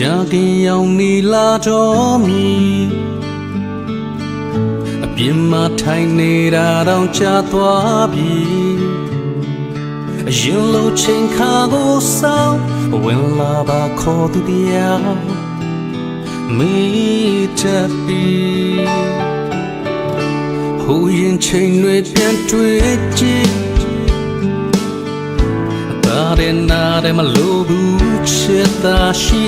ကြာခင်ရောက်နေလာတော့မီအပြင်းမထိုင်နေတာတော့ကြာသွားပြီအရင်လိုချိန်ခါကိုစောင်းဝင်လာပါခေါ်သူတရားမိတက်ပြီဟိုရင်ချိန်တွေပြန်တွေ့ကြည့်ဒါရင်နာတယ်မလို့ဘူး ချစ်တာရှိ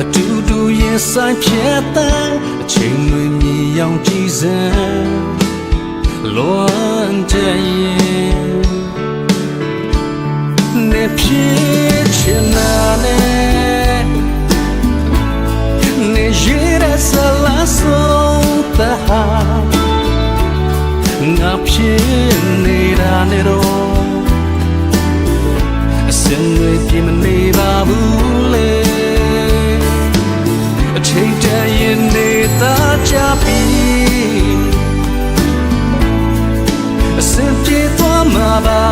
အတူတူရင်ဆိုင်ဖြစ်တဲ့အချိန်တွေမြည်ရောင်ကြည်စမ်းလွန်တဲ့ရင်နေဖြစ်ချင်နာနဲ့နေရတဲ့ဆလာဆုံးတဲ့ဟာငါဖြစ်နေတာနဲ့တော့အ စင်တွေပြင်မနေပါဘူးလေအချိန်တန်ရင်နေတာကြပြီအစင်ပြေသွားမှာပါ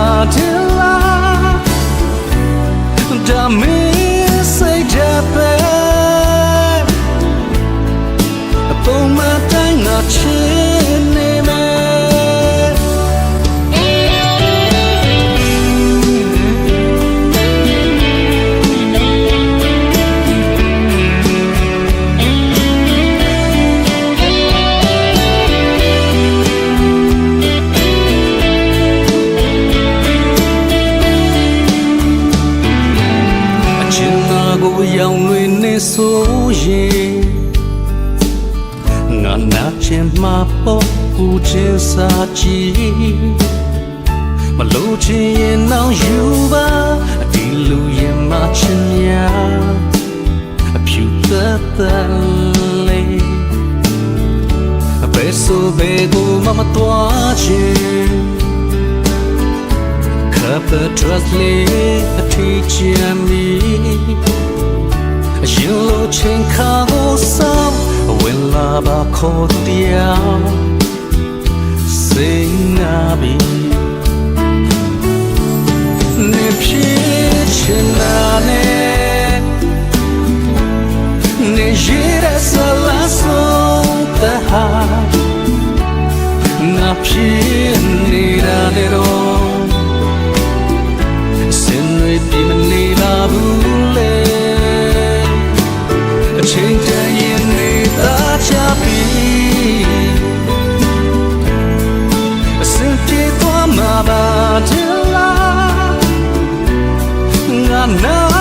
ဆိုရင်ငါနာချင်မှာပေါ့ကိုချင်စာကြည့်မလို့ချင်ရင်နောက်ယူပါဒီလူရင်မချင်များအဖြူသက်သက်လေးအဘယ်ဆိုဘယ်ကိုမမတော်ချင် Cup the trust ရင်လိုချင်းခါကိုစမ်းဝင်လာပါခေါ်တရားစိတ်နာပြီနေဖြစ်ချင်တာနဲ့နေရတဲ့ဆလာဆုံးတဟာနာဖြစ်နေတာတဲ့တော့စင်ရပြမ Abba Dilla Ngana